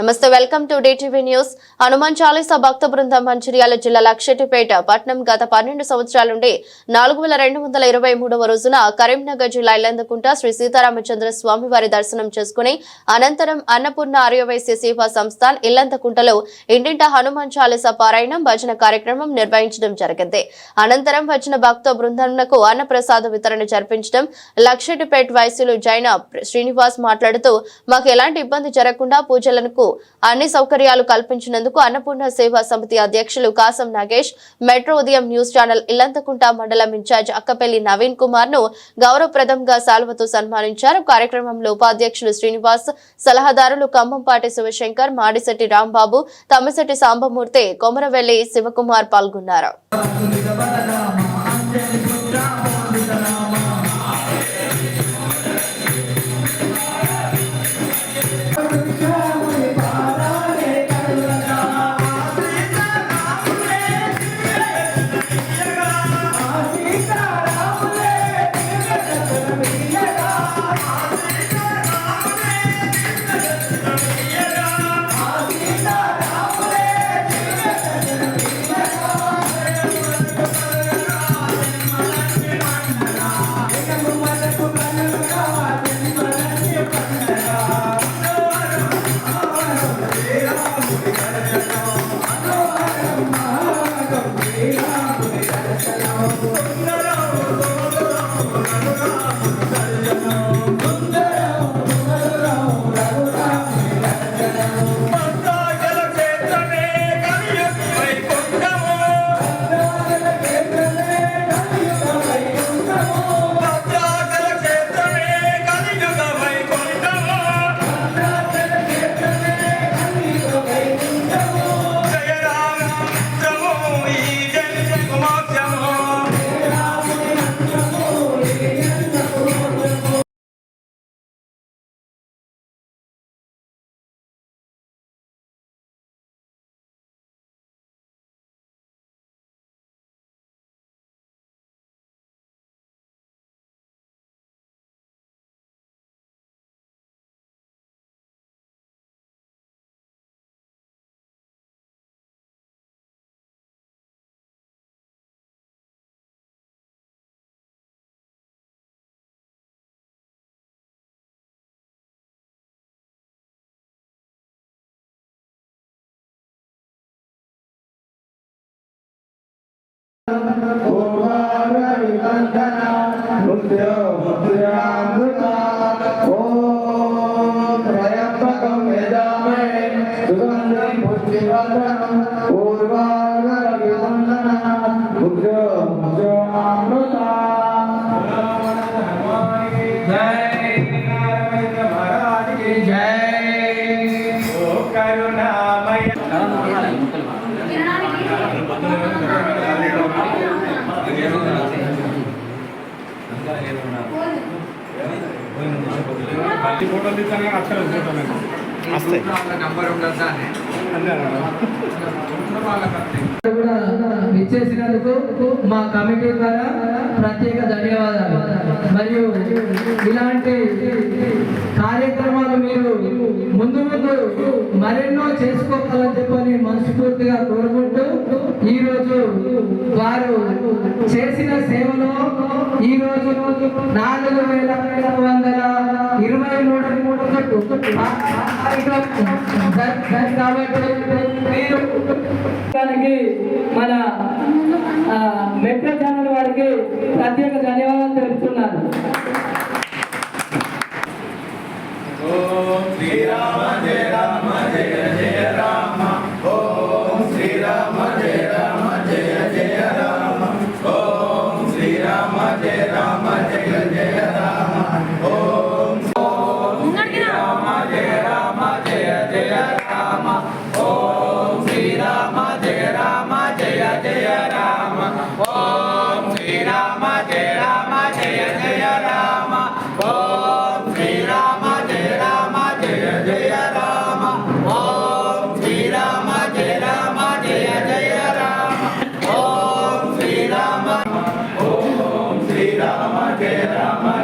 నమస్తే welcome to DTV news. Hanuman Chalisa భక్త బృందం మంచిర్యాల జిల్లా లక్షటిపేట పట్నం గత పన్నెండు సంవత్సరాల నుండి నాలుగు వేల రెండు వందల ఇరవై మూడవ రోజున కరీంనగర్ జిల్లా ఇల్లందుకుంట శ్రీ సీతారామచంద్ర స్వామి వారి దర్శనం చేసుకుని అనంతరం అన్నపూర్ణ ఆర్యవైశ్య సేవా సంస్థాన్ ఇల్లంతకుంటలో ఇంటింట హనుమాన్ చాలీసా పారాయణం భజన కార్యక్రమం నిర్వహించడం జరిగింది. అనంతరం వచ్చిన భక్త బృందంకు అన్నప్రసాద వితరణ జరిపించడం లక్షటిపేట వైశ్యులు జైన శ్రీనివాస్ మాట్లాడుతూ మాకు ఎలాంటి ఇబ్బంది జరగకుండా పూజలకు అన్ని సౌకర్యాలు కల్పించినందుకు అన్నపూర్ణ సేవా సమితి అధ్యక్షులు కాసం నాగేష్ మెట్రో ఉదయం న్యూస్ ఛానల్ ఇల్లంతకుంట మండలం ఇన్ఛార్జ్ అక్కపల్లి నవీన్ కుమార్ను గౌరవప్రదంగా సాల్వతో సన్మానించారు. కార్యక్రమంలో ఉపాధ్యక్షులు శ్రీనివాస్ సలహాదారులు కంభంపాటి శివశంకర్ మాడిశెట్టి రాంబాబు తమ్మిశెట్టి సాంబమూర్తి కొమరవెల్లి శివకుమార్ పాల్గొన్నారు. ఫోటోలు తీస్తాను కానీ అక్షరం ఫోటోలు కూడా ఇచ్చేసినందుకు మా కమిటీ ద్వారా ప్రత్యేక ధన్యవాదాలు. మరియు ఇలాంటి కార్యక్రమాలు మీరు ముందు ముందు మరెన్నో చేసుకోవాలని చెప్పని మనస్ఫూర్తిగా కోరుకుంటూ ఈరోజు వారు చేసిన సేవలో ఈరోజు నాలుగు వేల ఇరవై మూడు మూడు కాబట్టి మీరు దానికి మన ఆ, మెట్రో ఛానల్ వారికి ప్రత్యేక ధన్యవాదాలు తెలుపుతున్నాను. Rama Jai Rama